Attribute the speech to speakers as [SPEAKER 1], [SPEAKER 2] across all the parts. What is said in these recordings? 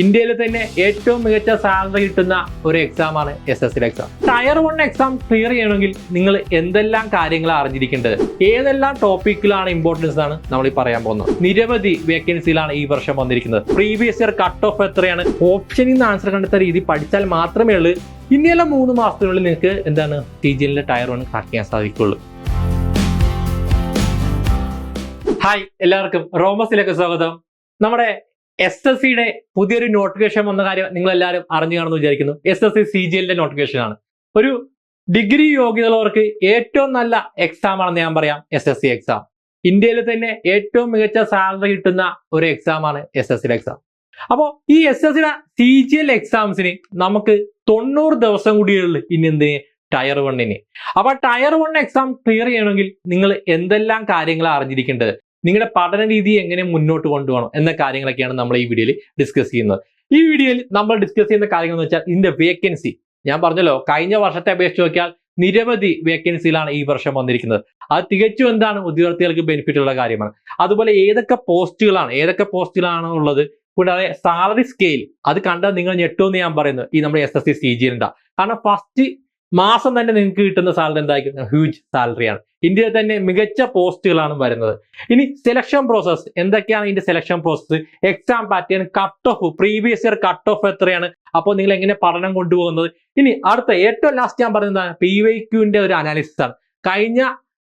[SPEAKER 1] ഇന്ത്യയിൽ തന്നെ ഏറ്റവും മികച്ച സാലറി കിട്ടുന്ന ഒരു എക്സാം ആണ് S S L exam tier one exam clear ചെയ്യണമെങ്കിൽ നിങ്ങൾ എന്തെല്ലാം കാര്യങ്ങൾ അറിഞ്ഞിരിക്കേണ്ടത്? ഏതെല്ലാം ടോപ്പിക്കിലാണ് ഇമ്പോർട്ടൻസ് ആണ് നമ്മൾ ഈ പറയാൻ പോകുന്നത്? നിരവധി വേക്കൻസിയിലാണ് ഈ വർഷം വന്നിരിക്കുന്നത്. പ്രീവിയസ് ഇയർ കട്ട് ഓഫ് എത്രയാണ് ഓപ്ഷനിൽ നിന്ന് ആൻസർ കണ്ടെത്ത രീതി പഠിച്ചാൽ മാത്രമേ ഉള്ളൂ. ഇനിയുള്ള മൂന്ന് മാസത്തിനുള്ളിൽ നിങ്ങൾക്ക് എന്താണ്? ടി ജി എല്ലിന്റെ ടയർ വൺ ക്രാക്ക് ചെയ്യാൻ സാധിക്കുള്ളൂ ഹായ് എല്ലാവർക്കും. റോമസിലേക്ക് സ്വാഗതം. നമ്മുടെ എസ് എസ് സിയുടെ പുതിയൊരു നോട്ടിഫിക്കേഷൻ വന്ന കാര്യം നിങ്ങൾ എല്ലാവരും അറിഞ്ഞു കാണുമെന്ന് വിചാരിക്കുന്നു. S S C C G എല്ലിന്റെ നോട്ടിഫിക്കേഷൻ ആണ്. ഒരു ഡിഗ്രി യോഗ്യതയുള്ളവർക്ക് ഏറ്റവും നല്ല എക്സാം ആണെന്ന് ഞാൻ പറയാം. എസ് എസ് സി എക്സാം ഇന്ത്യയിൽ തന്നെ ഏറ്റവും മികച്ച സാലറി കിട്ടുന്ന ഒരു എക്സാം ആണ് എസ് എസ് എക്സാം അപ്പോൾ ഈ എസ് എസ് സിയുടെ സി ജി എൽ എക്സാംസിന് നമുക്ക് തൊണ്ണൂറ് ദിവസം കൂടിയുള്ളു ഇനി എന്തിന്? ടയർ വണ്ണിന് അപ്പൊ ടയർ വൺ എക്സാം ക്ലിയർ ചെയ്യണമെങ്കിൽ നിങ്ങൾ എന്തെല്ലാം കാര്യങ്ങളാണ് അറിഞ്ഞിരിക്കേണ്ടത്? നിങ്ങളുടെ പഠന രീതി എങ്ങനെ മുന്നോട്ട് കൊണ്ടുപോകണം എന്ന കാര്യങ്ങളൊക്കെയാണ് നമ്മൾ ഈ വീഡിയോയിൽ ഡിസ്കസ് ചെയ്യുന്നത്. ഈ വീഡിയോയിൽ നമ്മൾ ഡിസ്കസ് ചെയ്യുന്ന കാര്യങ്ങൾ എന്ന് വെച്ചാൽ ഇതിന്റെ വേക്കൻസി ഞാൻ പറഞ്ഞല്ലോ കഴിഞ്ഞ വർഷത്തെ അപേക്ഷിച്ച് നോക്കിയാൽ നിരവധി വേക്കൻസിയിലാണ് ഈ വർഷം വന്നിരിക്കുന്നത്. അത് തികച്ചും എന്താണ് ഉദ്യോഗാർത്ഥികൾക്ക് ബെനിഫിറ്റ് ഉള്ള കാര്യമാണ്. അതുപോലെ ഏതൊക്കെ പോസ്റ്റുകളാണ് ഏതൊക്കെ പോസ്റ്റുകളാണ് ഉള്ളത്? കൂടാതെ സാലറി സ്കെയിൽ അത് കണ്ടാൽ നിങ്ങൾ ഞെട്ടുമെന്ന് ഞാൻ പറയുന്നു. ഈ നമ്മുടെ S S C C G കാരണം ഫസ്റ്റ് മാസം തന്നെ നിങ്ങൾക്ക് കിട്ടുന്ന സാലറി എന്തായിരിക്കും? ഹ്യൂജ് സാലറിയാണ് ഇന്ത്യയിൽ തന്നെ മികച്ച പോസ്റ്റുകളാണ് വരുന്നത്. ഇനി സെലക്ഷൻ പ്രോസസ് എന്തൊക്കെയാണ് ഇതിന്റെ selection process exam pattern cut off previous year cut off എത്രയാണ്? അപ്പോൾ നിങ്ങൾ എങ്ങനെ പഠനം കൊണ്ടുപോകുന്നത്? ഇനി അടുത്ത ഏറ്റവും ലാസ്റ്റ് ഞാൻ പറയുന്നത് പി വൈ ക്യൂവിന്റെ ഒരു അനാലിസിസ് ആണ്. കഴിഞ്ഞ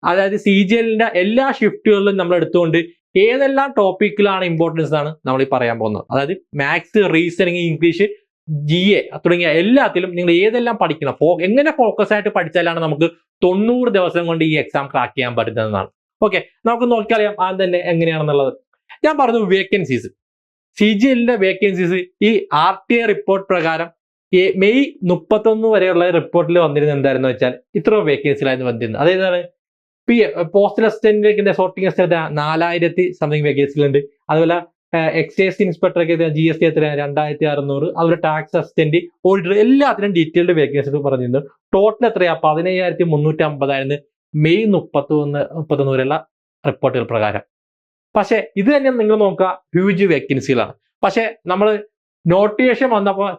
[SPEAKER 1] അതായത് സി ജി എല്ലിന്റെ എല്ലാ ഷിഫ്റ്റുകളിലും നമ്മൾ എടുത്തുകൊണ്ട് ഏതെല്ലാം ടോപ്പിക്കിലാണ് ഇമ്പോർട്ടൻസ് ആണ് നമ്മൾ ഈ പറയാൻ പോകുന്നത്. അതായത് maths reasoning English G A തുടങ്ങിയ എല്ലാത്തിലും നിങ്ങൾ ഏതെല്ലാം പഠിക്കണം? ഫോ എങ്ങനെ ഫോക്കസ് ആയിട്ട് പഠിച്ചാലാണ് നമുക്ക് തൊണ്ണൂറ് ദിവസം കൊണ്ട് ഈ എക്സാം ക്രാക്ക് ചെയ്യാൻ പറ്റുന്നതെന്നാണ്. ഓക്കെ നമുക്ക് നോക്കിയറിയാം ആ തന്നെ എങ്ങനെയാണെന്നുള്ളത്. ഞാൻ പറഞ്ഞു വേക്കൻസീസ് സി ജി എല്ലിന്റെ വേക്കൻസീസ് ഈ ആർ ടി ഐ റിപ്പോർട്ട് പ്രകാരം മെയ് മുപ്പത്തൊന്ന് വരെയുള്ള റിപ്പോർട്ടിൽ വന്നിരുന്നത് എന്തായിരുന്നു വെച്ചാൽ ഇത്ര വേക്കൻസിയിലായിരുന്നു വന്നിരുന്നത്. അതായത് പി പോസ്റ്റൽ അസിസ്റ്റന്റിന്റെ സോർട്ടിംഗ് അസിസ്റ്റന്റ് നാലായിരത്തി സംതിങ് വേക്കൻസികളുണ്ട് അതുപോലെ എക്സൈസ് ഇൻസ്പെക്ടറൊക്കെ ജി എസ് ടി എത്ര? രണ്ടായിരത്തി അറുന്നൂറ് അതുപോലെ ടാക്സ് അസിസ്റ്റന്റ് ഓഡിറ്റർ എല്ലാത്തിനും ഡീറ്റെയിൽഡ് വേക്കൻസി പറഞ്ഞിരുന്നു. ടോട്ടൽ എത്രയാ? പതിനയ്യായിരത്തി മുന്നൂറ്റി അമ്പതായിരുന്നു മെയ് മുപ്പത്തി ഒന്ന് മുപ്പത്തൊന്ന് വരെയുള്ള റിപ്പോർട്ടുകൾ പ്രകാരം. പക്ഷെ ഇത് തന്നെ നിങ്ങൾ നോക്കുക ഹ്യൂജ് വേക്കൻസികളാണ് പക്ഷെ നമ്മൾ നോട്ടിഫിക്കേഷൻ വന്നപ്പോൾ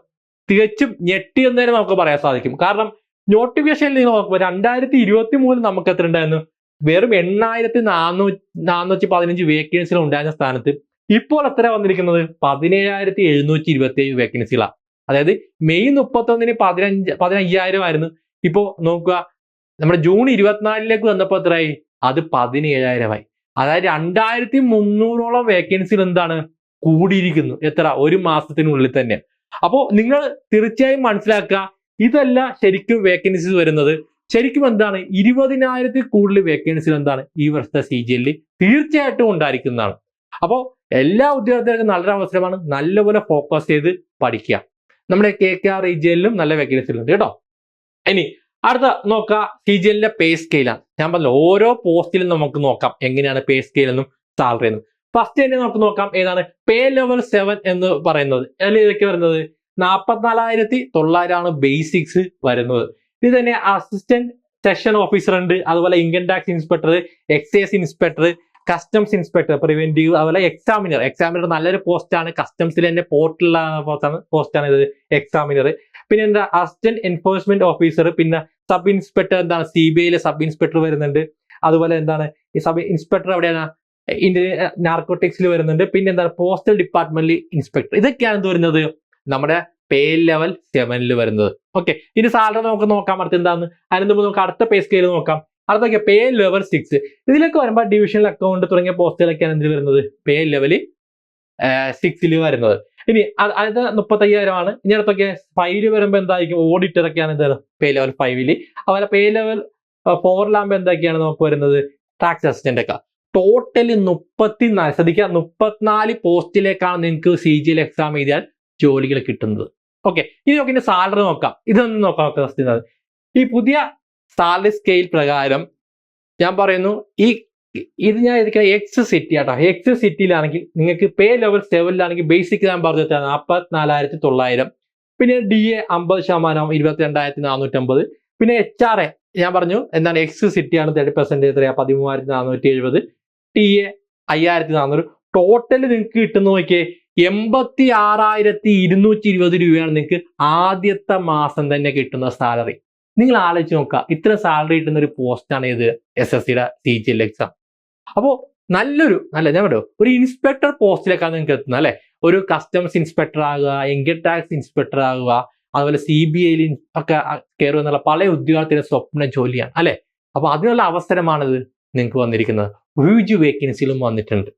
[SPEAKER 1] തികച്ചും ഞെട്ടി എന്ന് തന്നെ നമുക്ക് പറയാൻ സാധിക്കും. കാരണം നോട്ടിഫിക്കേഷനിൽ നിങ്ങൾ നോക്കുമ്പോൾ രണ്ടായിരത്തി ഇരുപത്തി മൂന്നിൽ നമുക്ക് എത്ര ഉണ്ടായിരുന്നു? വെറും എണ്ണായിരത്തി നാനൂറ്റി നാനൂറ്റി പതിനഞ്ച് വേക്കൻസികൾ ഉണ്ടായിരുന്ന സ്ഥാനത്ത് ഇപ്പോൾ എത്ര വന്നിരിക്കുന്നത്? പതിനേഴായിരത്തി എഴുന്നൂറ്റി ഇരുപത്തി ഏഴ് വേക്കൻസികളാണ് അതായത് മെയ് മുപ്പത്തൊന്നിന് പതിനഞ്ച് പതിനയ്യായിരം ആയിരുന്നു. ഇപ്പോ നോക്കുക നമ്മുടെ ജൂൺ ഇരുപത്തിനാലിലേക്ക് വന്നപ്പോൾ എത്രയായി? അത് പതിനേഴായിരമായി അതായത് രണ്ടായിരത്തി മുന്നൂറോളം വേക്കൻസികൾ എന്താണ്? കൂടിയിരിക്കുന്നു. എത്ര? ഒരു മാസത്തിനുള്ളിൽ തന്നെ. അപ്പോൾ നിങ്ങൾ തീർച്ചയായും മനസ്സിലാക്കുക ഇതല്ല ശരിക്കും വേക്കൻസീസ് വരുന്നത്. ശരിക്കും എന്താണ്? ഇരുപതിനായിരത്തിൽ കൂടുതൽ വേക്കൻസികൾ എന്താണ്? ഈ വർഷത്തെ സി ജി എല്ലിൽ തീർച്ചയായിട്ടും ഉണ്ടായിരിക്കുന്നതാണ്. അപ്പോൾ എല്ലാ ഉദ്യോഗാർത്ഥികൾക്കും നല്ലൊരു അവസരമാണ് നല്ലപോലെ ഫോക്കസ് ചെയ്ത് പഠിക്കുക. നമ്മുടെ കെ കെ ആർ റീജിയനിലും നല്ല വേക്കൻസികളുണ്ട് കേട്ടോ. ഇനി അടുത്ത നോക്കുക സി ജി എല്ലിന്റെ പേ സ്കെയിലാണ് ഞാൻ പറഞ്ഞു ഓരോ പോസ്റ്റിലും നമുക്ക് നോക്കാം എങ്ങനെയാണ് പേ സ്കെയിൽ എന്നും സാലറി എന്നും. ഫസ്റ്റ് തന്നെ നമുക്ക് നോക്കാം ഏതാണ്? പേ ലെവൽ സെവൻ എന്ന് പറയുന്നത്. അതിൽ ഇതൊക്കെ വരുന്നത്? നാൽപ്പത്തിനാലായിരത്തി തൊള്ളായിരമാണ് ബേസിക്സ് വരുന്നത്. ഇത് തന്നെ അസിസ്റ്റന്റ് സെഷൻ ഓഫീസർ ഉണ്ട്. അതുപോലെ income tax inspector excise inspector customs inspector preventive അതുപോലെ എക്സാമിനർ എക്സാമിനർ നല്ലൊരു പോസ്റ്റാണ് കസ്റ്റംസിൽ തന്നെ പോർട്ടിലുള്ള പോസ്റ്റാണ് ഇത് എക്സാമിനർ പിന്നെ എന്താ അസിസ്റ്റന്റ് എൻഫോഴ്സ്മെന്റ് ഓഫീസർ പിന്നെ സബ് ഇൻസ്പെക്ടർ എന്താണ് സി ബി ഐയിലെ സബ് ഇൻസ്പെക്ടർ വരുന്നുണ്ട്. അതുപോലെ എന്താണ് ഈ സബ് ഇൻസ്പെക്ടർ എവിടെയാണ് ഇന്ത്യൻ നാർക്കോട്ടിക്സിൽ വരുന്നുണ്ട്. പിന്നെ എന്താണ് പോസ്റ്റൽ ഡിപ്പാർട്ട്മെന്റിൽ ഇൻസ്പെക്ടർ ഇതൊക്കെയാണ് എന്ത് വരുന്നത്? നമ്മുടെ പേ ലെവൽ സെവനിൽ വരുന്നത്. ഓക്കെ ഇനി സാലറി നമുക്ക് നോക്കാം. അടുത്ത് എന്താണ്? അതിന് മുമ്പ് നമുക്ക് അടുത്ത പേ സ്കെയിൽ നോക്കാം. അടുത്തൊക്കെ പേ ലെവൽ സിക്സ് ഇതിലൊക്കെ വരുമ്പോൾ ഡിവിഷണൽ അക്കൗണ്ട് തുടങ്ങിയ പോസ്റ്റുകളൊക്കെയാണ് എന്തിൽ വരുന്നത്. പേ ലെവൽ സിക്സിൽ വരുന്നത്. ഇനി അതായത് മുപ്പത്തയ്യായിരമാണ് ഇനി അടുത്തൊക്കെ ഫൈവിൽ വരുമ്പോൾ എന്തായിരിക്കും? ഓഡിറ്റർ ഒക്കെയാണ് എന്താണ് പേ ലെവൽ ഫൈവിൽ അതുപോലെ പേ ലെവൽ ഫോറിലാകുമ്പോൾ എന്തൊക്കെയാണ് നമുക്ക് വരുന്നത്? ടാക്സ് അസിസ്റ്റന്റ് ഒക്കെ. ടോട്ടലി മുപ്പത്തിനാല് ശ്രദ്ധിക്കുക മുപ്പത്തിനാല് പോസ്റ്റിലേക്കാണ് നിങ്ങൾക്ക് സി ജി എൽ എക്സാം എഴുതിയാൽ ജോലികൾ കിട്ടുന്നത്. ഓക്കെ ഇനി നോക്കി സാലറി നോക്കാം. ഇതൊന്നും നോക്കാം first ഈ പുതിയ സാലറി സ്കെയിൽ പ്രകാരം ഞാൻ പറയുന്നു ഈ ഇത് ഞാൻ എടുക്കുന്ന എക്സ് സിറ്റി ആട്ടോ. എക്സ് സിറ്റിയിലാണെങ്കിൽ നിങ്ങൾക്ക് പേ ലെവൽ സെവനിലാണെങ്കിൽ ബേസിക് ഞാൻ പറഞ്ഞു തരാം. നാൽപ്പത്തിനാലായിരത്തി തൊള്ളായിരം പിന്നെ ഡി എ അമ്പത് ശതമാനം ഇരുപത്തി രണ്ടായിരത്തി നാനൂറ്റമ്പത് പിന്നെ എച്ച് ആർ എ ഞാൻ പറഞ്ഞു എന്താണ് എക്സ് സിറ്റിയാണ് തേർട്ടി പെർസെന്റ് എത്രയാണ് പതിമൂവായിരത്തി നാനൂറ്റി എഴുപത് ടി എ അയ്യായിരത്തി നാനൂറ് ടോട്ടൽ നിങ്ങൾക്ക് കിട്ടുന്ന നോക്കിയേ എൺപത്തി ആറായിരത്തി ഇരുന്നൂറ്റി ഇരുപത് രൂപയാണ് നിങ്ങൾക്ക് ആദ്യത്തെ മാസം തന്നെ കിട്ടുന്ന സാലറി നിങ്ങൾ ആലോചിച്ച് നോക്കുക. ഇത്ര സാലറി കിട്ടുന്ന ഒരു പോസ്റ്റാണ് ഇത് എസ് എസ് സിയുടെ സി ജി എൽ എക്സാം അപ്പോൾ നല്ലൊരു നല്ല ഞാൻ പറയോ ഒരു ഇൻസ്പെക്ടർ പോസ്റ്റിലേക്കാണ് നിങ്ങൾക്ക് എത്തുന്നത് അല്ലെ? ഒരു കസ്റ്റംസ് ഇൻസ്പെക്ടർ ആകുക ഇൻകം ടാക്സ് ഇൻസ്പെക്ടർ ആകുക അതുപോലെ സി ബി ഐയിൽ ഒക്കെ കയറുക എന്നുള്ള പല ഉദ്യോഗാർത്ഥിയുടെ സ്വപ്ന ജോലിയാണ് അല്ലെ? അപ്പൊ അതിനുള്ള അവസരമാണിത് നിങ്ങൾക്ക് വന്നിരിക്കുന്നത്. ഹ്യൂജ് വേക്കൻസികളും വന്നിട്ടുണ്ട്.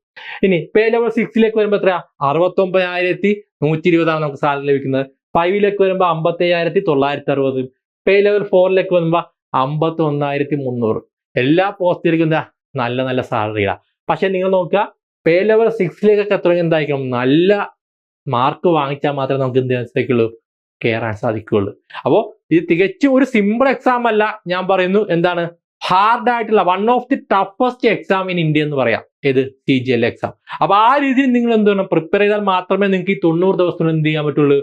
[SPEAKER 1] ഇനി പേ ലെവൽ സിക്സിലേക്ക് വരുമ്പോൾ എത്രയാ? അറുപത്തൊമ്പതിനായിരത്തി നൂറ്റി ഇരുപതാണ് നമുക്ക് സാലറി ലഭിക്കുന്നത്. ഫൈവിലേക്ക് വരുമ്പോൾ അമ്പത്തി അയ്യായിരത്തി തൊള്ളായിരത്തി അറുപത്. പേ ലെവൽ ഫോറിലേക്ക് വരുമ്പോൾ അമ്പത്തി ഒന്നായിരത്തി മുന്നൂറ് എല്ലാ പോസ്റ്റിലേക്കും എന്താ? നല്ല നല്ല സാലറികളാണ് പക്ഷെ നിങ്ങൾ നോക്കുക പേ ലെവൽ സിക്സിലേക്കൊക്കെ തുടങ്ങി എന്തായിരിക്കും? നല്ല മാർക്ക് വാങ്ങിച്ചാൽ മാത്രമേ നമുക്ക് എന്ത് ചെയ്യാൻ സാധിക്കുള്ളൂ? കയറാൻ സാധിക്കുകയുള്ളൂ അപ്പോൾ ഇത് തികച്ചും ഒരു സിമ്പിൾ എക്സാം അല്ല. ഞാൻ പറയുന്നു എന്താണ്? ഹാർഡ് ആയിട്ടുള്ള one of the toughest exam in India എന്ന് പറയാം. ഏത്? സി ജി എൽ എക്സാം അപ്പൊ ആ രീതിയിൽ നിങ്ങൾ എന്ത് വേണം പ്രിപ്പയർ ചെയ്താൽ മാത്രമേ നിങ്ങൾക്ക് ഈ തൊണ്ണൂറ് ദിവസത്തിനുള്ളിൽ എന്ത് ചെയ്യാൻ പറ്റുള്ളൂ?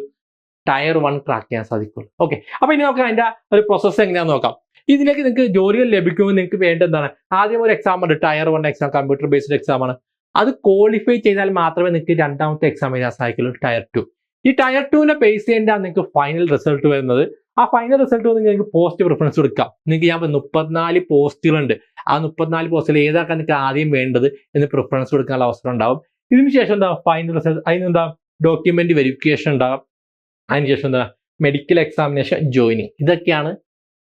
[SPEAKER 1] ടയർ വൺ ട്രാക്ക് ചെയ്യാൻ സാധിക്കുള്ളൂ. ഓക്കെ അപ്പൊ ഇനി നമുക്ക് അതിന്റെ ഒരു പ്രോസസ്സ് എങ്ങനെയാണെന്ന് നോക്കാം. ഇതിലേക്ക് നിങ്ങൾക്ക് ജോലികൾ ലഭിക്കുമ്പോൾ നിങ്ങൾക്ക് വേണ്ട എന്താണ്? ആദ്യം ഒരു എക്സാം ഉണ്ട്. Tier one exam computer based exam ആണ്. അത് ക്വാളിഫൈ ചെയ്താൽ മാത്രമേ നിങ്ങൾക്ക് രണ്ടാമത്തെ എക്സാം എഴുതാൻ സാധിക്കുള്ളൂ ടയർ ടു ഈ ടയർ ടുവിനെ ബേസ് ചെയ്യേണ്ട നിങ്ങൾക്ക് ഫൈനൽ റിസൾട്ട് വരുന്നത്. ആ ഫൈനൽ റിസൾട്ട് നിങ്ങൾക്ക് പോസ്റ്റ് പ്രിഫറൻസ് കൊടുക്കാം നിങ്ങൾക്ക് ഞാൻ മുപ്പത്തിനാല് പോസ്റ്റുകളുണ്ട് ആ മുപ്പത്തിനാല് പോസ്റ്റിൽ ഏതാക്കാൻ നിങ്ങൾക്ക് ആദ്യം വേണ്ടത് എന്ന് പ്രിഫറൻസ് കൊടുക്കാനുള്ള അവസരം ഉണ്ടാവും. ഇതിനുശേഷം എന്താ? ഫൈനൽ റിസൾട്ട് അതിനെന്താ ഡോക്യുമെന്റ് വെരിഫിക്കേഷൻ ഉണ്ടാവും. അതിനുശേഷം എന്താ? മെഡിക്കൽ എക്സാമിനേഷൻ ജോയിനിങ് ഇതൊക്കെയാണ്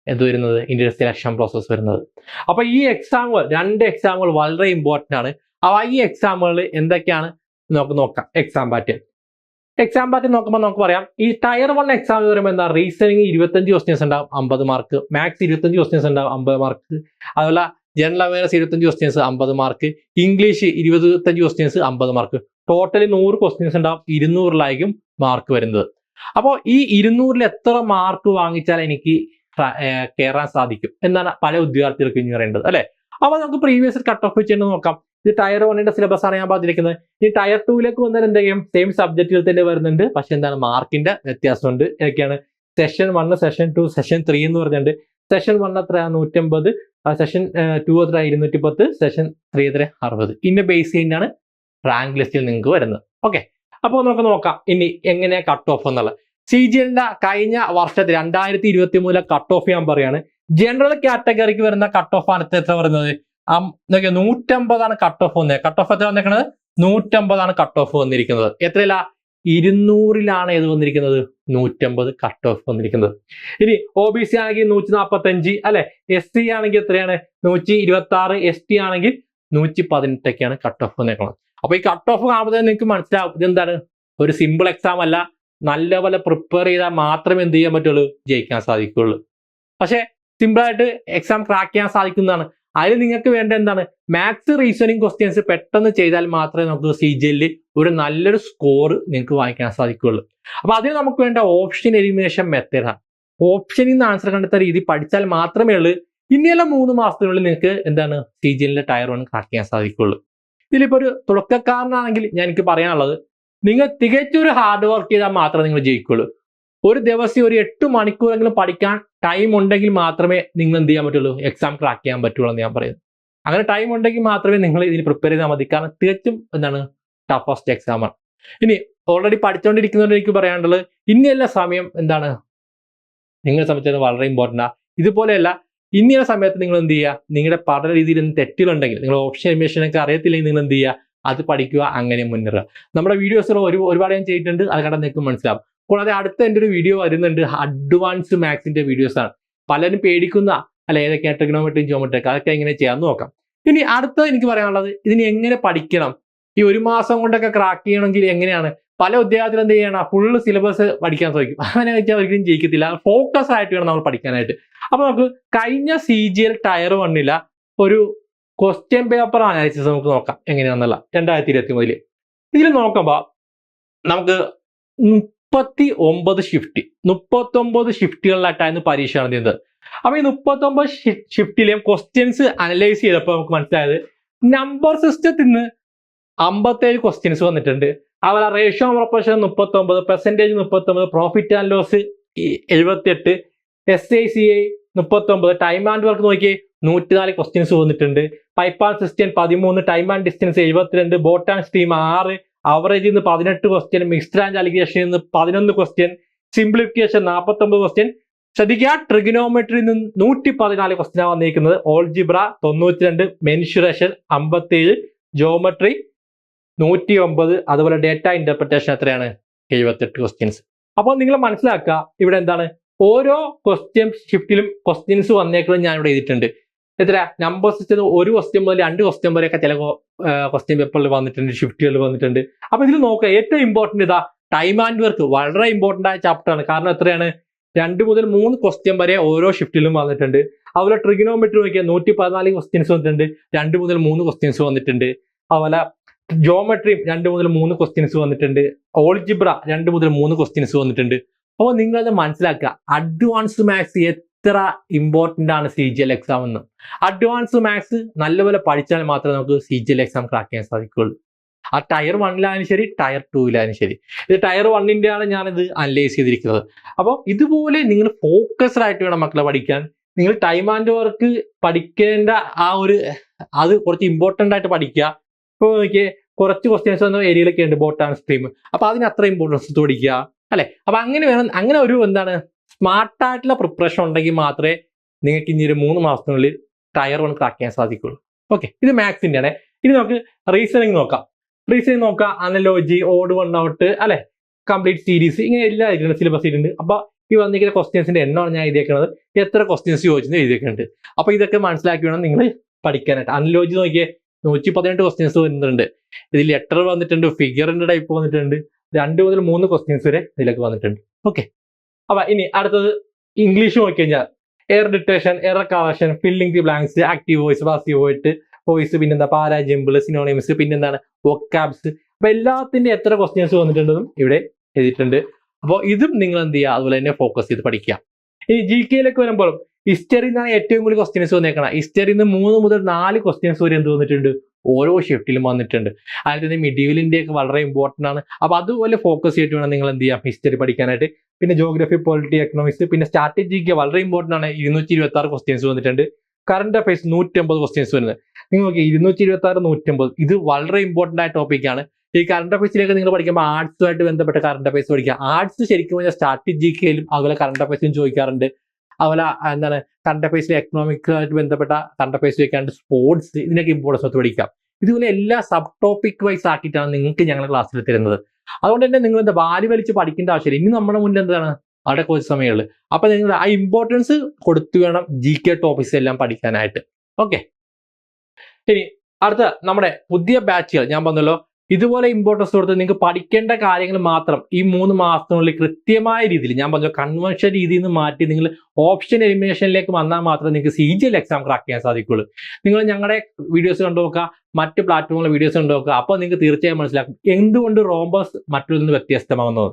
[SPEAKER 1] എന്ത് വരുന്നത്? ഇന്ത്യയുടെ സെലക്ഷൻ പ്രോസസ്സ് വരുന്നത്. അപ്പൊ ഈ എക്സാമുകൾ രണ്ട് എക്സാമുകൾ വളരെ ഇമ്പോർട്ടന്റ് ആണ്. അപ്പൊ ഈ എക്സാമുകളിൽ എന്തൊക്കെയാണ്? നമുക്ക് നോക്കാം. എക്സാം പാറ്റേൺ എക്സാം പാറ്റേൺ നോക്കുമ്പോൾ നമുക്ക് പറയാം. ഈ ടയർ വൺ എക്സാം എന്ന് പറയുമ്പോൾ എന്താ? റീസണിങ് ഇരുപത്തഞ്ച് ക്വസ്റ്റ്യൻസ് ഉണ്ടാവും അമ്പത് മാർക്ക് മാത്സ് ഇരുപത്തഞ്ച് ക്വസ്റ്റ്യൻസ് ഉണ്ടാവും അമ്പത് മാർക്ക് അതുപോലെ ജനറൽ അവയർനെസ് ഇരുപത്തഞ്ച് ക്വസ്റ്റ്യൻസ് അമ്പത് മാർക്ക് ഇംഗ്ലീഷ് ഇരുപത്തഞ്ച് ക്വസ്റ്റ്യൻസ് അമ്പത് മാർക്ക് ടോട്ടലി നൂറ് ക്വസ്റ്റ്യൻസ് ഉണ്ടാവും ഇരുന്നൂറിലായിരിക്കും മാർക്ക് വരുന്നത്. അപ്പോൾ ഈ ഇരുന്നൂറിൽ എത്ര മാർക്ക് വാങ്ങിച്ചാൽ എനിക്ക് കയറാൻ സാധിക്കും? എന്നാണ് പല ഉദ്യോഗാർത്ഥികൾക്കും ഇനി പറയേണ്ടത് അല്ലെ? അപ്പോൾ നമുക്ക് പ്രീവിയസ് കട്ട് ഓഫ് ചെയ്യേണ്ടത് നോക്കാം. ഇത് ടയർ വണ്ണിന്റെ സിലബസ് ആണ് ഞാൻ പറഞ്ഞിരിക്കുന്നത്. ഈ ടയർ ടൂവിലേക്ക് വന്നാൽ എന്ത് ചെയ്യും? സെയിം സബ്ജക്റ്റിൽ തന്നെ വരുന്നുണ്ട്. പക്ഷെ എന്താണ്? മാർക്കിന്റെ വ്യത്യാസമുണ്ട്. ഇതൊക്കെയാണ്. Session one session two session three എന്ന് പറഞ്ഞിട്ടുണ്ട്. സെഷൻ വൺ അത്ര നൂറ്റമ്പത്. സെഷൻ ടു അത്ര ഇരുന്നൂറ്റി പത്ത് സെഷൻ ത്രീ അത്ര അറുപത്. ഇന്ന ബേസ് ചെയ്യുന്നതാണ് റാങ്ക് ലിസ്റ്റിൽ നിങ്ങൾക്ക് വരുന്നത്. ഓക്കെ അപ്പോൾ നമുക്ക് നോക്കാം. ഇനി എങ്ങനെ കട്ട് ഓഫ് എന്നുള്ളത്. സി ജി എല്ലിന്റെ കഴിഞ്ഞ വർഷത്തെ രണ്ടായിരത്തി ഇരുപത്തി മൂന്നിലെ കട്ട് ഓഫ് ഞാൻ പറയാണ്. ജനറൽ കാറ്റഗറിക്ക് വരുന്ന കട്ട് ഓഫ് ആണ് എത്ര നോക്കിയേ, നൂറ്റമ്പതാണ് കട്ട് ഓഫ് വന്നത് കട്ട് ഓഫ് എത്ര വന്നിരിക്കുന്നത് നൂറ്റമ്പതാണ് കട്ട് ഓഫ് വന്നിരിക്കുന്നത്. എത്രയില്ല ഇരുന്നൂറിലാണ് ഏത് വന്നിരിക്കുന്നത്? നൂറ്റമ്പത് കട്ട് ഓഫ് വന്നിരിക്കുന്നത്. ഇനി ഒ ബി സി ആണെങ്കിൽ നൂറ്റി നാൽപ്പത്തി അഞ്ച് അല്ലെ? എസ് സി ആണെങ്കിൽ എത്രയാണ്? നൂറ്റി ഇരുപത്തി ആറ് എസ് ടി ആണെങ്കിൽ നൂറ്റി പതിനെട്ടൊക്കെയാണ് കട്ട് ഓഫ് വന്നേക്കുന്നത് അപ്പൊ ഈ കട്ട് ഓഫ് കാണുമ്പോൾ നിങ്ങൾക്ക് മനസ്സിലാവും. ഇതെന്താണ് ഒരു സിമ്പിൾ എക്സാം അല്ല. നല്ലപോലെ പ്രിപ്പയർ ചെയ്താൽ മാത്രമേ എന്ത് ചെയ്യാൻ പറ്റുള്ളൂ? ജയിക്കാൻ സാധിക്കുള്ളൂ പക്ഷേ സിമ്പിളായിട്ട് എക്സാം ക്രാക്ക് ചെയ്യാൻ സാധിക്കുന്നതാണ്. അതിൽ നിങ്ങൾക്ക് വേണ്ട എന്താണ്? മാത്സ് റീസണിങ് ക്വസ്റ്റ്യൻസ് പെട്ടെന്ന് ചെയ്താൽ മാത്രമേ നമുക്ക് സി ജി എല്ലിൽ ഒരു നല്ലൊരു സ്കോർ നിങ്ങൾക്ക് വാങ്ങിക്കാൻ സാധിക്കുകയുള്ളൂ. അപ്പൊ അതിന് നമുക്ക് വേണ്ട ഓപ്ഷൻ എലിമിനേഷൻ മെത്തേഡാണ് ഓപ്ഷനിൽ നിന്ന് ആൻസർ കണ്ടെത്താൻ രീതി പഠിച്ചാൽ മാത്രമേ ഉള്ളൂ. ഇനിയുള്ള മൂന്ന് മാസത്തിനുള്ളിൽ നിങ്ങൾക്ക് എന്താണ്? സി ജി എല്ലിന്റെ ടയർ വൺ ക്രാക്ക് ചെയ്യാൻ സാധിക്കുള്ളൂ ഇതിലിപ്പോ ഒരു തുടക്കക്കാരനാണെങ്കിൽ ഞാൻ എനിക്ക് പറയാനുള്ളത് നിങ്ങൾ തികച്ചൊരു ഹാർഡ് വർക്ക് ചെയ്താൽ മാത്രമേ നിങ്ങൾ ജയിക്കുള്ളൂ ഒരു ദിവസം ഒരു എട്ട് മണിക്കൂറെങ്കിലും പഠിക്കാൻ ടൈം ഉണ്ടെങ്കിൽ മാത്രമേ നിങ്ങൾ എന്ത് ചെയ്യാൻ പറ്റുള്ളൂ? എക്സാം ക്രാക്ക് ചെയ്യാൻ പറ്റുള്ളൂ എന്ന് ഞാൻ പറയുന്നത് അങ്ങനെ ടൈം ഉണ്ടെങ്കിൽ മാത്രമേ നിങ്ങൾ ഇതിന് പ്രിപ്പയർ ചെയ്താൽ മതി. കാരണം തികച്ചും എന്താണ് ടഫസ്റ്റ് എക്സാമാണ് ആണ്. ഇനി ഓൾറെഡി പഠിച്ചുകൊണ്ടിരിക്കുന്നവരെ എനിക്ക് പറയാനുള്ളത് ഇനിയുള്ള സമയം എന്താണ് നിങ്ങളെ സംബന്ധിച്ചത് വളരെ ഇമ്പോർട്ടന്റ് ആ. ഇതുപോലെയല്ല ഇനിയുള്ള സമയത്ത് നിങ്ങൾ എന്ത് ചെയ്യുക? നിങ്ങളുടെ പഠന രീതിയിൽ എന്ത് നിങ്ങൾ ഓപ്ഷൻ അന്വേഷണമൊക്കെ അറിയത്തില്ലെങ്കിൽ നിങ്ങൾ എന്ത് ചെയ്യുക? അത് പഠിക്കുക അങ്ങനെ മുന്നേറുക. നമ്മുടെ വീഡിയോസ് ഒരു ഒരുപാട് ഞാൻ ചെയ്തിട്ടുണ്ട്. അത് കണ്ടാൽ നിങ്ങൾക്ക് മനസ്സിലാവും. കൂടാതെ അടുത്ത എന്റെ ഒരു വീഡിയോ വരുന്നുണ്ട്. അഡ്വാൻസ് മാത്സിന്റെ വീഡിയോസ് ആണ്. പലരും പേടിക്കുന്ന അല്ല ഏതൊക്കെയാണ് ട്രിഗ്നോമെട്രി ജിയോമെട്രി അതൊക്കെ എങ്ങനെ ചെയ്യാമെന്ന് നോക്കാം. ഇനി അടുത്ത എനിക്ക് പറയാനുള്ളത് ഇതിന് എങ്ങനെ പഠിക്കണം? ഈ ഒരു മാസം കൊണ്ടൊക്കെ ക്രാക്ക് ചെയ്യണമെങ്കിൽ എങ്ങനെയാണ്? പല ഉദ്യോഗത്തിൽ എന്ത് ചെയ്യണം? ഫുള്ള് സിലബസ് പഠിക്കാൻ ശ്രമിക്കും അങ്ങനെ വെച്ചാൽ ഒരിക്കലും ജയിക്കത്തില്ല. ഫോക്കസ് ആയിട്ട് വേണം നമ്മൾ പഠിക്കാനായിട്ട്. അപ്പൊ നമുക്ക് കഴിഞ്ഞ സി ജി എൽ ടയർ വണ്ണില്ല ഒരു ക്വസ്റ്റ്യൻ പേപ്പർ അനാലിസിസ് നമുക്ക് നോക്കാം. എങ്ങനെയാണെന്നല്ല രണ്ടായിരത്തി ഇരുപത്തി മൂന്നിൽ ഇതിൽ നോക്കുമ്പോൾ നമുക്ക് മുപ്പത്തി ഒമ്പത് ഷിഫ്റ്റ് മുപ്പത്തി ഒമ്പത് ഷിഫ്റ്റുകളിലായിട്ടായിരുന്നു പരീക്ഷ നടത്തിയത് അപ്പൊ ഈ മുപ്പത്തി ഒമ്പത് ഷിഫ്റ്റിലെയും ക്വസ്റ്റ്യൻസ് അനലൈസ് ചെയ്തപ്പോൾ നമുക്ക് മനസ്സിലായത് നമ്പർ സിസ്റ്റത്തിൽ നിന്ന് അമ്പത്തേഴ് ക്വസ്റ്റ്യൻസ് വന്നിട്ടുണ്ട്. അതുപോലെ റേഷ്യോ പ്രൊപ്പഷൻ മുപ്പത്തി ഒമ്പത് പെർസെന്റേജ് മുപ്പത്തി ഒമ്പത് പ്രോഫിറ്റ് ആൻഡ് ലോസ് എഴുപത്തിയെട്ട് എസ് ഐ സി ഐ മുപ്പത്തി ഒമ്പത് ടൈം ആൻഡ് വർക്ക് നോക്കി നൂറ്റിനാല് ക്വസ്റ്റ്യൻസ് വന്നിട്ടുണ്ട്. പൈപ്പ് ആൻഡ് സിസ്റ്റൻ പതിമൂന്ന് ടൈം ആൻഡ് ഡിസ്റ്റൻസ് എഴുപത്തിരണ്ട് ബോട്ട് ആൻഡ് സ്റ്റീം ആറ് അവറേജിൽ നിന്ന് പതിനെട്ട് ക്വസ്റ്റ്യൻ മിക്സ്ഡ് ആൻഡ് അലിഗേഷനിൽ നിന്ന് പതിനൊന്ന് ക്വസ്റ്റ്യൻ സിംപ്ലിഫിക്കേഷൻ നാൽപ്പത്തൊമ്പത് ക്വസ്റ്റ്യൻ ശ്രദ്ധിക്കുക ട്രിഗനോമെട്രിയിൽ നിന്ന് നൂറ്റി പതിനാല് ക്വസ്റ്റ്യനാണ് വന്നിരിക്കുന്നത് ഓൾജിബ്ര തൊണ്ണൂറ്റിരണ്ട് മെൻഷുറേഷൻ അമ്പത്തേഴ് ജോമെട്രി നൂറ്റി ഒമ്പത് അതുപോലെ ഡേറ്റ ഇന്റർപ്രിട്ടേഷൻ എത്രയാണ്? എഴുപത്തെട്ട് ക്വസ്റ്റ്യൻസ് അപ്പോൾ നിങ്ങൾ മനസ്സിലാക്കുക ഇവിടെ എന്താണ്? ഓരോ ക്വസ്റ്റ്യൻ ഷിഫ്റ്റിലും ക്വസ്റ്റ്യൻസ് വന്നേക്കുന്നത് ഞാൻ ഇവിടെ എഴുതിയിട്ടുണ്ട്. എത്ര നമ്പർ സിസ്റ്റം ഒരു ക്വസ്റ്റ്യൻ മുതൽ രണ്ട് ക്വസ്റ്റ്യൻ വരെയൊക്കെ ചില ക്വസ്റ്റ്യൻ പേപ്പറിൽ വന്നിട്ടുണ്ട് ഷിഫ്റ്റുകളിൽ വന്നിട്ടുണ്ട്. അപ്പൊ ഇതിൽ നോക്കുക ഏറ്റവും ഇമ്പോർട്ടന്റ് ഇതാ ടൈം ആൻഡ് വർക്ക് വളരെ ഇമ്പോർട്ടന്റ് ആയ ചാപ്റ്റർ ആണ്. കാരണം എത്രയാണ്? രണ്ട് മുതൽ മൂന്ന് ക്വസ്റ്റ്യൻ വരെ ഓരോ ഷിഫ്റ്റിലും വന്നിട്ടുണ്ട്. അതുപോലെ ട്രിഗനോമെട്രി നോക്കിയാൽ നൂറ്റി പതിനാല് ക്വസ്റ്റ്യൻസ് വന്നിട്ടുണ്ട്. രണ്ട് മുതൽ മൂന്ന് ക്വസ്റ്റ്യൻസ് വന്നിട്ടുണ്ട്. അതുപോലെ ജോമെട്രിയും രണ്ട് മുതൽ മൂന്ന് ക്വസ്റ്റ്യൻസ് വന്നിട്ടുണ്ട്. ഓൾജിബ്ര രണ്ട് മുതൽ മൂന്ന് ക്വസ്റ്റ്യൻസ് വന്നിട്ടുണ്ട്. അപ്പോൾ നിങ്ങളത് മനസ്സിലാക്കുക. അഡ്വാൻസ് മാത്സ് എത്ര ഇമ്പോർട്ടന്റ് ആണ് സി ജി എൽ എക്സാം എന്ന്. അഡ്വാൻസ് മാത്സ് നല്ലപോലെ പഠിച്ചാൽ മാത്രമേ നമുക്ക് C G L exam crack ചെയ്യാൻ സാധിക്കുകയുള്ളൂ. ആ ടയർ വണ്ണിലായാലും ശരി ടയർ ടൂവിലായാലും ശരി. ഇത് ടയർ വണ്ണിന്റെ ആണ് ഞാനിത് അനലൈസ് ചെയ്തിരിക്കുന്നത്. അപ്പോൾ ഇതുപോലെ നിങ്ങൾ ഫോക്കസ്ഡ് ആയിട്ട് വേണം മക്കളെ പഠിക്കാൻ. നിങ്ങൾ ടൈം ആൻഡ് വർക്ക് പഠിക്കേണ്ട ആ ഒരു അത് കുറച്ച് ഇമ്പോർട്ടന്റ് ആയിട്ട് പഠിക്കുക. ഇപ്പോൾ നോക്കിയേ കുറച്ച് ക്വസ്റ്റ്യൻസ് വന്ന ഏരിയയിലൊക്കെ ഉണ്ട് ബോട്ട് ആൻഡ് സ്ട്രീം അപ്പൊ അതിന് അത്ര ഇമ്പോർട്ടൻസ് പഠിക്കുക അല്ലെ? അപ്പൊ അങ്ങനെ വേണം അങ്ങനെ ഒരു എന്താണ് സ്മാർട്ട് ആയിട്ടുള്ള പ്രിപ്പറേഷൻ ഉണ്ടെങ്കിൽ മാത്രമേ നിങ്ങൾക്ക് ഇനി ഒരു മൂന്ന് മാസത്തിനുള്ളിൽ ടയർ വൺ ക്രാക്ക് ചെയ്യാൻ സാധിക്കുള്ളൂ. ഓക്കെ ഇത് മാത്സിന്റെ ആണ് ഇനി നമുക്ക് റീസണിങ് നോക്കാം. റീസണിങ് നോക്കാം അനലോജി ഓഡ് വൺ ഔട്ട് അല്ലെ? കംപ്ലീറ്റ് സീരീസ് ഇങ്ങനെ എല്ലാ ഇതിന്റെ സിലബസ് ഇട്ടുണ്ട് അപ്പൊ ഈ വന്നിരിക്കുന്ന ക്വസ്റ്റ്യൻസിന്റെ എണ്ണമാണ് ഞാൻ എഴുതിയേക്കുന്നത് എത്ര ക്വസ്റ്റ്യൻസ് ചോദിച്ചെന്ന് എഴുതിയേക്കുന്നുണ്ട് അപ്പൊ ഇതൊക്കെ മനസ്സിലാക്കി വേണം നിങ്ങൾ പഠിക്കാനായിട്ട്. അനലോജി നോക്കിയേ നൂറ്റി പതിനെട്ട് ക്വസ്റ്റ്യൻസ് വരുന്നുണ്ട് ഇതിൽ ലെറ്റർ വന്നിട്ടുണ്ട് ഫിഗറിന്റെ ടൈപ്പ് വന്നിട്ടുണ്ട്. രണ്ട് മുതൽ മൂന്ന് ക്വസ്റ്റ്യൻസ് വരെ ഇതിലേക്ക് വന്നിട്ടുണ്ട്. ഓക്കെ അപ്പൊ ഇനി അടുത്തത് ഇംഗ്ലീഷ് നോക്കി കഴിഞ്ഞാൽ. Error detection error correction filling the blanks active voice passive പോയിട്ട് വോയിസ് പിന്നെന്താ? പാരാജിമ്പിൾ സിനോണിമസ് പിന്നെന്താണ്? വൊക്കാബ്സ് അപ്പൊ എല്ലാത്തിന്റെ എത്ര ക്വസ്റ്റ്യൻസ് വന്നിട്ടുണ്ടെന്നും ഇവിടെ എഴുതിയിട്ടുണ്ട്. അപ്പോൾ ഇതും നിങ്ങൾ എന്ത് ചെയ്യുക? അതുപോലെ തന്നെ ഫോക്കസ് ചെയ്ത് പഠിക്കുക. ഇനി ജി കെയിലേക്ക് വരുമ്പോൾ ഹിസ്റ്ററിയിൽ നിന്നാണ് ഏറ്റവും കൂടുതൽ ക്വസ്റ്റ്യൻസ് വന്നേക്കണം. ഹിസ്റ്ററിയിൽ നിന്ന് മൂന്ന് മുതൽ നാല് ക്വസ്റ്റ്യൻസ് വരെ എന്ത് വന്നിട്ടുണ്ട്? ഓരോ ഷിഫ്റ്റിലും വന്നിട്ടുണ്ട്. അതിൽ തന്നെ മിഡീവലിന്റെ ഒക്കെ വളരെ ഇമ്പോർട്ടന്റ് ആണ്. അപ്പോൾ അതുപോലെ ഫോക്കസ് ചെയ്തിട്ട് വേണം നിങ്ങൾ എന്ത് ചെയ്യാം? ഹിസ്റ്ററി പഠിക്കാനായിട്ട്. പിന്നെ ജോഗ്രഫി പൊളിറ്റി എക്കണോമിക്സ് പിന്നെ സ്ട്രാറ്റജിക്ക് വളരെ ഇമ്പോർട്ടന്റ് ആണ്. ഇരുന്നൂറ്റി ഇരുപത്തി ആറ് ക്വസ്റ്റ്യൻസ് വന്നിട്ടുണ്ട്. കറണ്ട് അഫയേഴ്സ് നൂറ്റമ്പത് ക്വസ്റ്റ്യൻസ് വരുന്നത്. നിങ്ങൾ നോക്കി ഇരുന്നൂറ്റി ഇരുപത്തി ആറ് നൂറ്റമ്പത് ഇത് വളരെ ഇമ്പോർട്ടന്റ് ആയ ടോപ്പിക്കാണ് ഈ കറണ്ട് അഫയേഴ്സിലേക്ക് നിങ്ങൾ പഠിക്കുമ്പോൾ ആർട്സുമായിട്ട് ബന്ധപ്പെട്ട കറണ്ട് അഫയേഴ്സ് പഠിക്കുക. ആർട്സ് ശരിക്കും പറഞ്ഞാൽ സ്ട്രാറ്റജിക്കയിലും അതുപോലെ കറണ്ട് അഫയേഴ്സും ചോദിക്കാറുണ്ട്. അതുപോലെ എന്താണ് കറണ്ട് അഫയേഴ്സിലെ എക്കണോമിക്കായിട്ട് ബന്ധപ്പെട്ട ചോദിക്കാറുണ്ട് സ്പോർട്സ് ഇതിനൊക്കെ ഇമ്പോർട്ടൻസ് ഒത്ത് പഠിക്കാം. ഇതുപോലെ എല്ലാ സബ് ടോപ്പിക് വൈസ് ആക്കിയിട്ടാണ് നിങ്ങൾക്ക് ഞങ്ങളുടെ ക്ലാസ്സിൽ തരുന്നത്. അതുകൊണ്ട് തന്നെ നിങ്ങൾ എന്താ വാരി വലിച്ച് പഠിക്കേണ്ട ആവശ്യമില്ല. ഇനി നമ്മുടെ മുന്നിൽ എന്താണ് അവിടെ കുറച്ച് സമയമുള്ളൂ അപ്പൊ നിങ്ങൾ ആ ഇമ്പോർട്ടൻസ് കൊടുത്തു വേണം ജി കെ ടോപ്പിക്സ് എല്ലാം പഠിക്കാനായിട്ട്. ഓക്കെ ഇനി അടുത്ത നമ്മുടെ പുതിയ ബാച്ചുകൾ ഞാൻ പറഞ്ഞല്ലോ ഇതുപോലെ ഇമ്പോർട്ടൻസ് കൊടുത്ത് നിങ്ങൾക്ക് പഠിക്കേണ്ട കാര്യങ്ങൾ മാത്രം ഈ മൂന്ന് മാസത്തിനുള്ളിൽ കൃത്യമായ രീതിയിൽ ഞാൻ പറഞ്ഞു കൺവെൻഷൻ രീതിയിൽ നിന്ന് മാറ്റി നിങ്ങൾ ഓപ്ഷൻ എലിമിനേഷനിലേക്ക് വന്നാൽ മാത്രമേ നിങ്ങൾക്ക് C G L exam crack ചെയ്യാൻ സാധിക്കുള്ളൂ നിങ്ങൾ ഞങ്ങളുടെ വീഡിയോസ് കണ്ടു നോക്കുക മറ്റ് പ്ലാറ്റ്ഫോമിലെ വീഡിയോസ് കണ്ടു നോക്കുക അപ്പോൾ നിങ്ങൾക്ക് തീർച്ചയായും മനസ്സിലാക്കും എന്തുകൊണ്ട് റോംബോസ് മറ്റൊരു നിന്ന് വ്യത്യസ്തമാകുന്നത്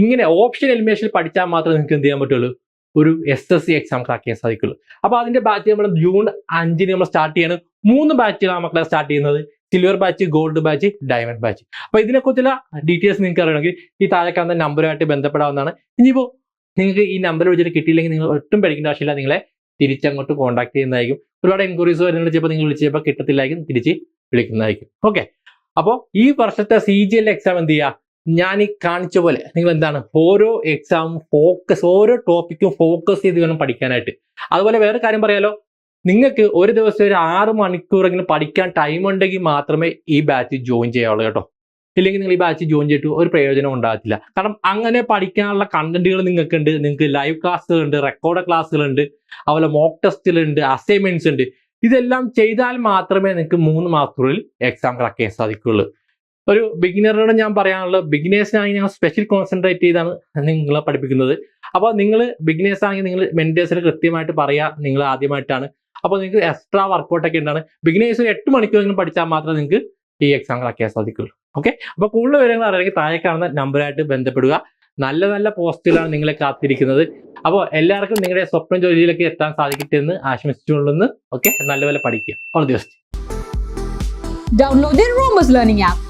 [SPEAKER 1] ഇങ്ങനെ ഓപ്ഷൻ എലിമിനേഷൻ പഠിച്ചാൽ മാത്രമേ നിങ്ങൾക്ക് എന്ത് ചെയ്യാൻ പറ്റുള്ളൂ? ഒരു S S C exam crack ചെയ്യാൻ സാധിക്കുള്ളൂ അപ്പോൾ അതിന്റെ ബാച്ച് നമ്മൾ ജൂൺ അഞ്ചിന് നമ്മൾ സ്റ്റാർട്ട് ചെയ്യാണ്. മൂന്ന് ബാച്ചുകളാണ് മക്കളെ സ്റ്റാർട്ട് ചെയ്യുന്നത്. Silver batch gold batch diamond batch അപ്പൊ ഇതിനെക്കുറിച്ചുള്ള ഡീറ്റെയിൽസ് നിങ്ങൾക്ക് അറിയണമെങ്കിൽ ഈ താഴെ കാണുന്ന നമ്പറുമായിട്ട് ബന്ധപ്പെടാവുന്നതാണ്. ഇനിയിപ്പോൾ നിങ്ങൾക്ക് ഈ നമ്പർ വിളിച്ചിട്ട് കിട്ടിയില്ലെങ്കിൽ നിങ്ങൾ ഒട്ടും പേടിക്കേണ്ട ആവശ്യമില്ല. നിങ്ങളെ തിരിച്ചങ്ങോട്ട് കോൺടാക്ട് ചെയ്യുന്നതായിരിക്കും. ഒരുപാട് എൻക്വയറീസ് വരുന്നുണ്ട്. ചിലപ്പോൾ നിങ്ങൾ വിളിച്ചപ്പോൾ കിട്ടത്തില്ലായിരിക്കും. തിരിച്ച് വിളിക്കുന്നതായിരിക്കും. ഓക്കെ അപ്പോൾ ഈ വർഷത്തെ സി ജി എൽ എക്സാം എന്ത് ചെയ്യുക ഞാൻ ഈ കാണിച്ച പോലെ നിങ്ങൾ എന്താണ് ഓരോ എക്സാമും ഫോക്കസ് ഓരോ ടോപ്പിക്കും ഫോക്കസ് ചെയ്ത് വേണം പഠിക്കാനായിട്ട്. അതുപോലെ വേറെ കാര്യം പറയാലോ. നിങ്ങൾക്ക് ഒരു ദിവസം ഒരു ആറ് മണിക്കൂറെങ്കിലും പഠിക്കാൻ ടൈം ഉണ്ടെങ്കിൽ മാത്രമേ ഈ ബാച്ച് ജോയിൻ ചെയ്യാവുള്ളൂ കേട്ടോ. ഇല്ലെങ്കിൽ നിങ്ങൾ ഈ ബാച്ച് ജോയിൻ ചെയ്തിട്ട് ഒരു പ്രയോജനം ഉണ്ടാകത്തില്ല. കാരണം അങ്ങനെ പഠിക്കാനുള്ള കണ്ടന്റുകൾ നിങ്ങൾക്ക് ഉണ്ട് നിങ്ങൾക്ക് ലൈവ് ക്ലാസ്സുകളുണ്ട് റെക്കോർഡ് ക്ലാസ്സുകളുണ്ട് അതുപോലെ മോക്ക് ടെസ്റ്റുകളുണ്ട് അസൈൻമെന്റ്സ് ഉണ്ട് ഇതെല്ലാം ചെയ്താൽ മാത്രമേ നിങ്ങൾക്ക് മൂന്ന് മാസത്തിനുള്ളിൽ എക്സാം ക്രാക്ക് ചെയ്യാൻ സാധിക്കുകയുള്ളൂ. ഒരു ബിഗിനറിനോട് ഞാൻ പറയാനുള്ളത് ബിഗിനേഴ്സിനാണെങ്കിൽ ഞങ്ങൾ സ്പെഷ്യൽ കോൺസെൻട്രേറ്റ് ചെയ്താണ് നിങ്ങളെ പഠിപ്പിക്കുന്നത്. അപ്പോൾ നിങ്ങൾ ബിഗിനേഴ്സ് ആണെങ്കിൽ നിങ്ങൾ മെന്റേഴ്സിന് കൃത്യമായിട്ട് പറയുക നിങ്ങൾ ആദ്യമായിട്ടാണ് അപ്പോൾ നിങ്ങൾക്ക് എക്സ്ട്രാ വർക്കൗട്ടൊക്കെ ഉണ്ടാണ് ബിഗിനേഴ്സ് ഒരു എട്ട് മണിക്കൂറെങ്കിലും പഠിച്ചാൽ മാത്രമേ നിങ്ങൾക്ക് ഈ എക്സാം ചെയ്യാൻ സാധിക്കുള്ളൂ ഓക്കെ അപ്പോൾ കൂടുതൽ വിവരങ്ങൾ അറിയാമെങ്കിൽ താഴെ കാണുന്ന നമ്പറായിട്ട് ബന്ധപ്പെടുക. നല്ല നല്ല പോസ്റ്റുകളാണ് നിങ്ങളെ കാത്തിരിക്കുന്നത്. അപ്പോൾ എല്ലാവർക്കും നിങ്ങളുടെ സ്വപ്ന ജോലിയിലേക്ക് എത്താൻ സാധിക്കട്ടെ എന്ന് ആശംസിച്ചുകൊള്ളുന്നു. ഓക്കെ നല്ലപോലെ പഠിക്കുക. ഓൾ ദിവസം
[SPEAKER 2] ഡൗൺലോഡ് the റോമസ് ലേണിംഗ് app.